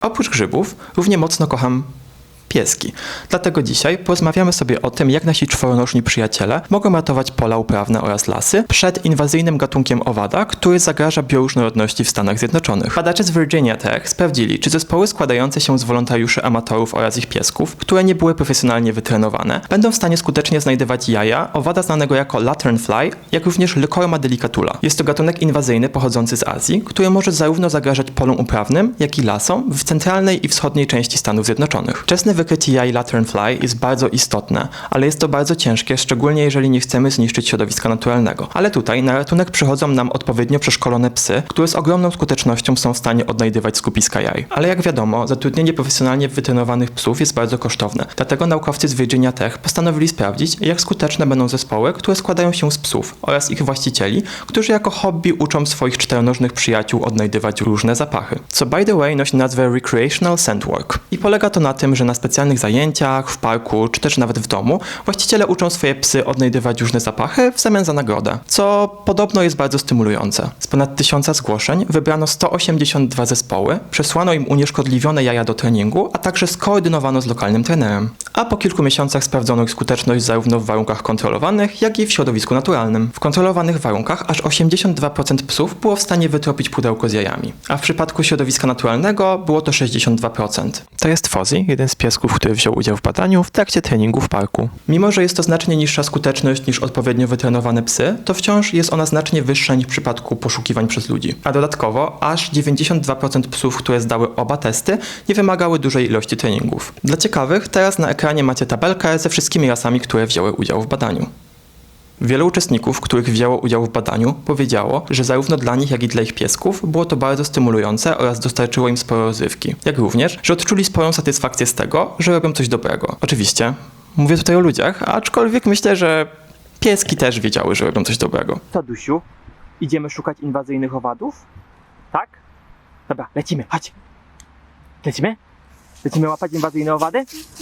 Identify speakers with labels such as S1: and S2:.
S1: Oprócz grzybów, równie mocno kocham pieski. Dlatego dzisiaj porozmawiamy sobie o tym, jak nasi czworonożni przyjaciele mogą ratować pola uprawne oraz lasy przed inwazyjnym gatunkiem owada, który zagraża bioróżnorodności w Stanach Zjednoczonych. Badacze z Virginia Tech sprawdzili, czy zespoły składające się z wolontariuszy amatorów oraz ich piesków, które nie były profesjonalnie wytrenowane, będą w stanie skutecznie znajdywać jaja owada znanego jako lanternfly, jak również Lycorma delicatula. Jest to gatunek inwazyjny pochodzący z Azji, który może zarówno zagrażać polom uprawnym, jak i lasom w centralnej i wschodniej części Stanów Zjednoczonych. Wczesne wykrycie jaj lanternfly jest bardzo istotne, ale jest to bardzo ciężkie, szczególnie jeżeli nie chcemy zniszczyć środowiska naturalnego. Ale tutaj na ratunek przychodzą nam odpowiednio przeszkolone psy, które z ogromną skutecznością są w stanie odnajdywać skupiska jaj. Ale jak wiadomo, zatrudnienie profesjonalnie wytrenowanych psów jest bardzo kosztowne. Dlatego naukowcy z Virginia Tech postanowili sprawdzić, jak skuteczne będą zespoły, które składają się z psów oraz ich właścicieli, którzy jako hobby uczą swoich czteronożnych przyjaciół odnajdywać różne zapachy. Co by the way nosi nazwę Recreational Scent Work. I polega to na tym, że na specjalnych zajęciach, w parku, czy też nawet w domu, właściciele uczą swoje psy odnajdywać różne zapachy w zamian za nagrodę, co podobno jest bardzo stymulujące. Z ponad tysiąca zgłoszeń wybrano 182 zespoły, przesłano im unieszkodliwione jaja do treningu, a także skoordynowano z lokalnym trenerem. A po kilku miesiącach sprawdzono ich skuteczność zarówno w warunkach kontrolowanych, jak i w środowisku naturalnym. W kontrolowanych warunkach aż 82% psów było w stanie wytropić pudełko z jajami, a w przypadku środowiska naturalnego było to 62%. To jest Fozzy, jeden z piesków, który wziął udział w badaniu w trakcie treningu w parku. Mimo, że jest to znacznie niższa skuteczność niż odpowiednio wytrenowane psy, to wciąż jest ona znacznie wyższa niż w przypadku poszukiwań przez ludzi. A dodatkowo aż 92% psów, które zdały oba testy, nie wymagały dużej ilości treningów. Dla ciekawych, teraz na ekranie macie tabelkę ze wszystkimi rasami, które wzięły udział w badaniu. Wielu uczestników, których wzięło udział w badaniu, powiedziało, że zarówno dla nich, jak i dla ich piesków było to bardzo stymulujące oraz dostarczyło im sporo rozrywki. Jak również, że odczuli sporą satysfakcję z tego, że robią coś dobrego. Oczywiście, mówię tutaj o ludziach, aczkolwiek myślę, że pieski też wiedziały, że robią coś dobrego.
S2: Co, Dusiu? Idziemy szukać inwazyjnych owadów? Tak? Dobra, lecimy, chodź. Lecimy? Lecimy łapać inwazyjne owady?